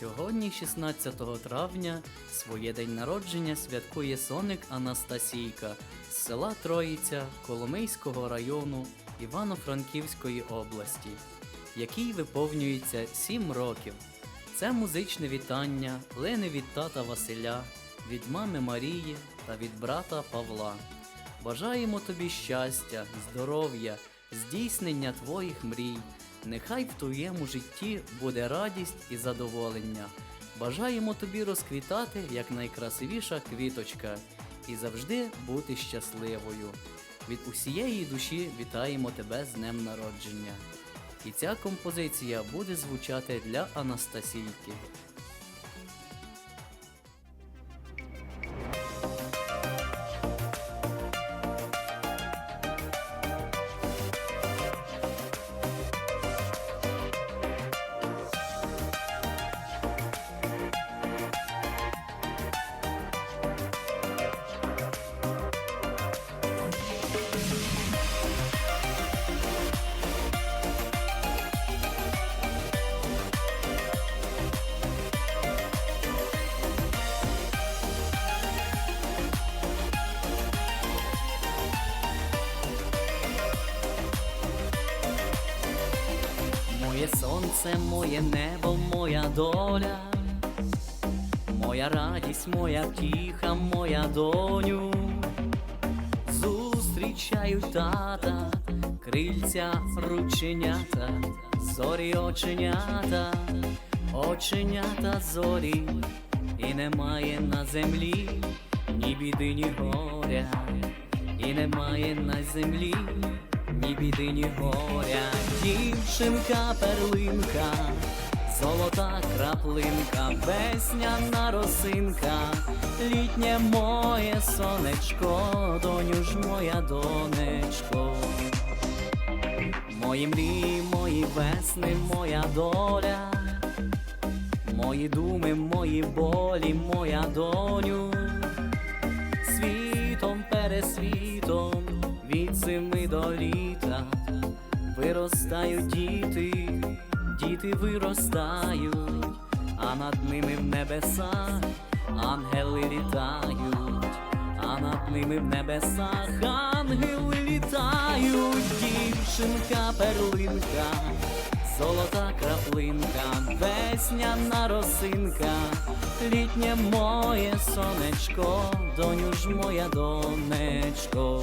Сьогодні, 16 травня, своє день народження святкує соник Анастасійка з села Троїця Коломийського району Івано-Франківської області, якій виповнюється 7 років. Це музичне вітання Лени від тата Василя, від мами Марії та від брата Павла. Бажаємо тобі щастя, здоров'я, здійснення твоїх мрій. Нехай в твоєму житті буде радість і задоволення. Бажаємо тобі розквітати як найкрасивіша квіточка і завжди бути щасливою. Від усієї душі вітаємо тебе з днем народження. І ця композиція буде звучати для Анастасійки. Сонце, моє небо, моя доля, моя радість, моя втіха, моя доню. Зустрічаю тата, крильця, рученята, зорі оченята, оченята зорі, і немає на землі ні біди, ні горя, і немає на землі ні біди, ні горя, дівчинка перлинка, золота краплинка, весняна росинка, літнє моє сонечко, доню ж моя донечко. Мої мрії, мої весни, моя доля, мої думи, мої болі, моя доню до літа виростають діти, діти виростають, а над ними в небесах ангели літають, а над ними в небесах ангели літають, дівчинка перлинка. Золота краплинка, весняна росинка, літнє моє сонечко, доню ж моя донечко.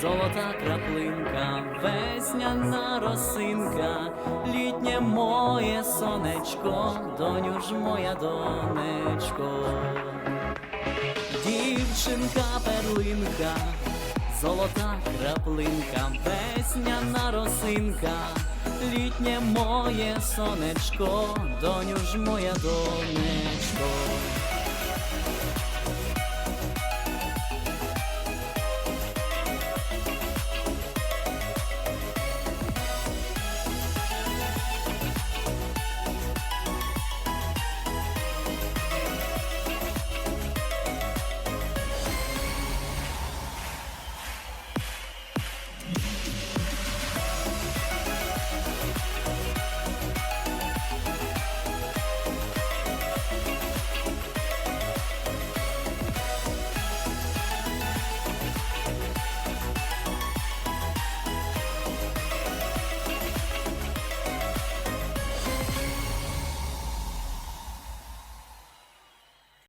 золота краплинка, весняна росинка, літнє моє сонечко, доню ж моя донечко. Дівчинка перлинка, золота краплинка, весняна росинка, літнє моє сонечко, доню ж моя донечко.